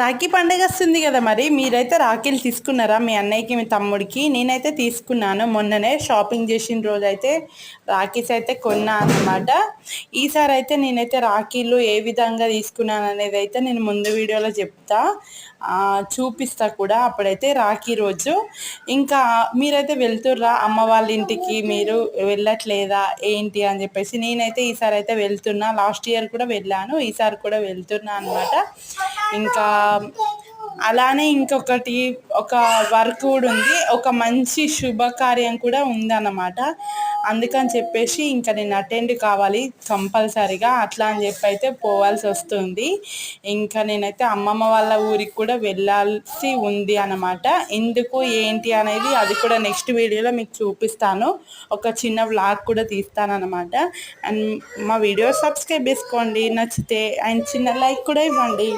రాఖీ పండుగ వస్తుంది కదా మరి. మీరైతే రాఖీలు తీసుకున్నారా? మీ అన్నయ్యకి మీ తమ్ముడికి? నేనైతే తీసుకున్నాను. మొన్ననే షాపింగ్ చేసిన రోజు అయితే రాఖీస్ అయితే కొన్నా అనమాట ఈసారి అయితే నేనైతే రాఖీలు ఏ విధంగా తీసుకున్నాను అనేది అయితే నేను ముందు వీడియోలో చెప్తా. చూపిస్తా కూడా అప్పుడైతే రాఖీ రోజు. ఇంకా మీరైతే వెళ్తుర్రా? అమ్మ వాళ్ళ ఇంటికి మీరు వెళ్ళట్లేదా? ఏంటి అని చెప్పేసి నేనైతే ఈసారి అయితే వెళ్తున్నా. లాస్ట్ ఇయర్ కూడా వెళ్ళాను. ఈసారి కూడా వెళ్తున్నా అనమాట ఇంకా అలానే ఇంకొకటి ఒక వర్క్ కూడా ఉంది. ఒక మంచి శుభకార్యం కూడా ఉందన్నమాట. అందుకని చెప్పేసి ఇంకా నేను అటెండ్ కావాలి కంపల్సరీగా. అట్లా అని చెప్పి అయితే పోవాల్సి వస్తుంది. ఇంకా నేనైతే అమ్మమ్మ వాళ్ళ ఊరికి కూడా వెళ్ళాల్సి ఉంది అనమాట ఎందుకు ఏంటి అనేది అది కూడా నెక్స్ట్ వీడియోలో మీకు చూపిస్తాను. ఒక చిన్న వ్లాగ్ కూడా తీస్తాను అనమాట అండ్ మా వీడియో సబ్స్క్రైబ్ చేసుకోండి. నచ్చితే అండ్ చిన్న లైక్ కూడా ఇవ్వండి.